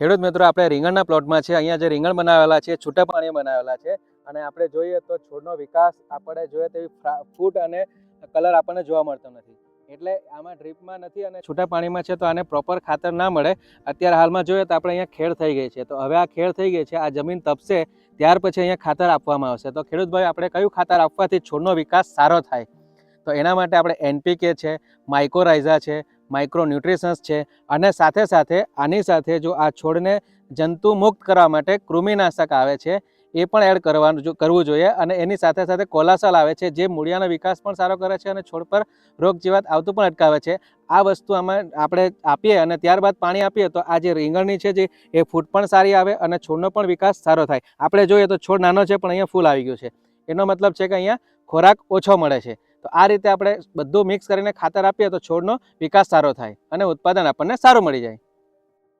ખેડૂત મિત્રો, આપણે રીંગણના પ્લોટમાં છે અહીંયા જે રીંગણ બનાવેલા છે, છૂટા પાણી બનાવેલા છે. અને આપણે જોઈએ તો છોડનો વિકાસ આપણે જોઈએ તેવી ફૂટ અને કલર આપણને જોવા મળતો નથી. એટલે આમાં ડ્રીપમાં નથી અને છૂટા પાણીમાં છે તો આને પ્રોપર ખાતર ના મળે. અત્યારે હાલમાં જોઈએ તો આપણે અહીંયા ખેડ થઈ ગઈ છે. તો હવે આ ખેડ થઈ ગઈ છે, આ જમીન તપશે, ત્યાર પછી અહીંયા ખાતર આપવામાં આવશે. તો ખેડૂતભાઈ આપણે કયું ખાતર આપવાથી છોડનો વિકાસ સારો થાય? તો એના માટે આપણે એનપીકે છે માઇકોરાઇઝા છે માઇક્રો ન્યુટ્રિશન્સ છે. અને સાથે સાથે આની સાથે જો આ છોડને જંતુ મુક્ત કરવા માટે કૃમિનાશક આવે છે, એ પણ એડ કરવાનું કરવું જોઈએ. અને એની સાથે સાથે કોલાસલ આવે છે, જે મૂળિયાનો વિકાસ પણ સારો કરે છે અને છોડ પર રોગ જીવાત આવતું પણ અટકાવે છે. આ વસ્તુ આમાં આપણે આપીએ અને ત્યારબાદ પાણી આપીએ તો આ જે રીંગણની છે જે, એ ફૂટ પણ સારી આવે અને છોડનો પણ વિકાસ સારો થાય. આપણે જોઈએ તો છોડ નાનો છે પણ અહીંયા ફૂલ આવી ગયું છે. એનો મતલબ છે કે અહીંયા ખોરાક ઓછો મળે છે. તો આ રીતે આપણે બધું મિક્સ કરીને ખાતર આપીએ તો છોડનો વિકાસ સારો થાય અને ઉત્પાદન આપણને સારું મળી જાય.